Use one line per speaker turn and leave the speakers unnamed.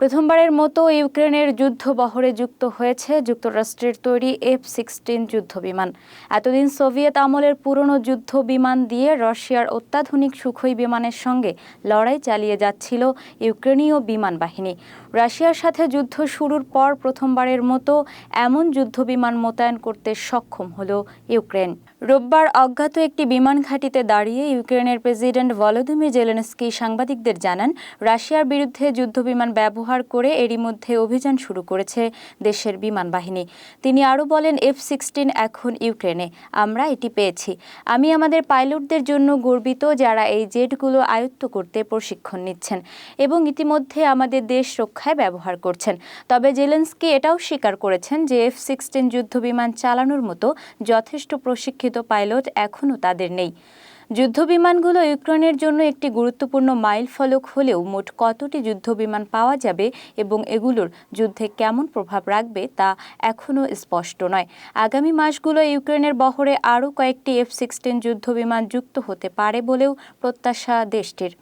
প্রথমবারের মতো ইউক্রেনের যুদ্ধ বহরে যুক্ত হয়েছে যুক্তরাষ্ট্রের তৈরি এফ সিক্সটিন যুদ্ধ বিমান এতদিন সোভিয়েত আমলের পুরনো যুদ্ধ বিমান দিয়ে রাশিয়ার অত্যাধুনিক সুখই বিমানের সঙ্গে লড়াই চালিয়ে যাচ্ছিল ইউক্রেনীয় বিমান বাহিনী। রাশিয়ার সাথে যুদ্ধ শুরুর পর প্রথমবারের মতো এমন যুদ্ধ বিমান মোতায়েন করতে সক্ষম হল ইউক্রেন। রোববার অজ্ঞাত একটি বিমান ঘাঁটিতে দাঁড়িয়ে ইউক্রেনের প্রেসিডেন্ট ভলোদিমির জেলেনস্কি সাংবাদিকদের জানান, রাশিয়ার বিরুদ্ধে যুদ্ধবিমান ব্যবহার করে এরই মধ্যে অভিযান শুরু করেছে দেশের বিমান বাহিনী। তিনি আরও বলেন, এফ সিক্সটিন এখন ইউক্রেনে। আমরা এটি পেয়েছি। আমি আমাদের পাইলটদের জন্য গর্বিত যারা এই জেটগুলো আয়ত্ত করতে প্রশিক্ষণ নিচ্ছেন এবং ইতিমধ্যে আমাদের দেশ রক্ষায় ব্যবহার করছেন। তবে জেলেন্সকি এটাও স্বীকার করেছেন যে এফ সিক্সটিন যুদ্ধবিমান চালানোর মতো যথেষ্ট প্রশিক্ষিত পাইলট এখনও তাদের নেই। যুদ্ধবিমানগুলো ইউক্রেনের জন্য একটি গুরুত্বপূর্ণ মাইল ফলক হলেও মোট কতটি যুদ্ধবিমান পাওয়া যাবে এবং এগুলোর যুদ্ধে কেমন প্রভাব রাখবে তা এখনও স্পষ্ট নয়। আগামী মাসগুলো ইউক্রেনের বহরে আরও কয়েকটি এফ সিক্সটিন যুদ্ধবিমান যুক্ত হতে পারে বলেও প্রত্যাশা দেশটির।